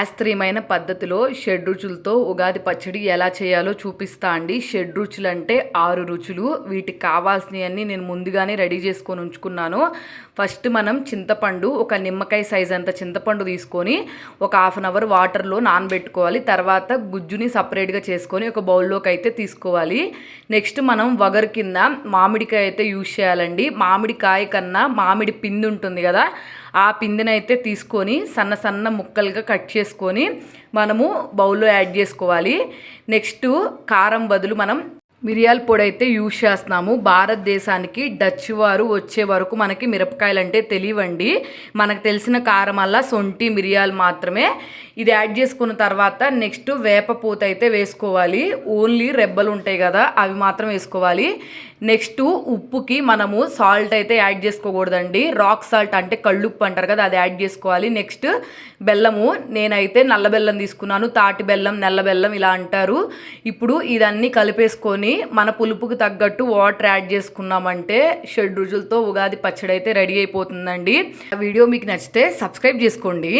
శాస్త్రీయమైన పద్ధతిలో షెడ్ రుచులతో ఉగాది పచ్చడి ఎలా చేయాలో చూపిస్తా అండి. షెడ్ రుచులు అంటే ఆరు రుచులు. వీటికి కావాల్సినవన్నీ నేను ముందుగానే రెడీ చేసుకొని ఉంచుకున్నాను. ఫస్ట్ మనం చింతపండు ఒక నిమ్మకాయ సైజ్ అంత చింతపండు తీసుకొని ఒక హాఫ్ అన్ అవర్ వాటర్లో నానబెట్టుకోవాలి. తర్వాత గుజ్జుని సపరేట్గా చేసుకొని ఒక బౌల్లోకి అయితే తీసుకోవాలి. నెక్స్ట్ మనం వగరు కింద మామిడికాయ అయితే యూజ్ చేయాలండి. మామిడికాయ కన్నా మామిడి పిండి ఉంటుంది కదా ఆ పిందెనైతే తీసుకొని సన్న సన్న ముక్కలుగా కట్ చేసుకొని మనము బౌల్లో యాడ్ చేసుకోవాలి. నెక్స్ట్ కారం బదులు మనం మిరియాల పొడి అయితే యూజ్ చేస్తున్నాము. భారతదేశానికి డచ్ వారు వచ్చే వరకు మనకి మిరపకాయలు అంటే తెలియవండి. మనకు తెలిసిన కారం అలా సొంటి మిరియాలు మాత్రమే. ఇది యాడ్ చేసుకున్న తర్వాత నెక్స్ట్ వేప పూత అయితే వేసుకోవాలి. ఓన్లీ రెబ్బలు ఉంటాయి కదా అవి మాత్రం వేసుకోవాలి. నెక్స్ట్ ఉప్పుకి మనము సాల్ట్ అయితే యాడ్ చేసుకోకూడదండి. రాక్ సాల్ట్ అంటే కళ్ళుప్పు అంటారు కదా అది యాడ్ చేసుకోవాలి. నెక్స్ట్ బెల్లము నేనైతే నల్ల బెల్లం తీసుకున్నాను. తాటి బెల్లం నల్ల బెల్లం ఇలా అంటారు. ఇప్పుడు ఇదన్నీ కలిపేసుకొని మన పులుపుకి తగ్గట్టు వాటర్ యాడ్ చేసుకున్నామంటే షెడ్ రుజులతో ఉగాది పచ్చడి అయితే రెడీ అయిపోతుందండి. ఆ వీడియో మీకు నచ్చితే సబ్స్క్రైబ్ చేసుకోండి.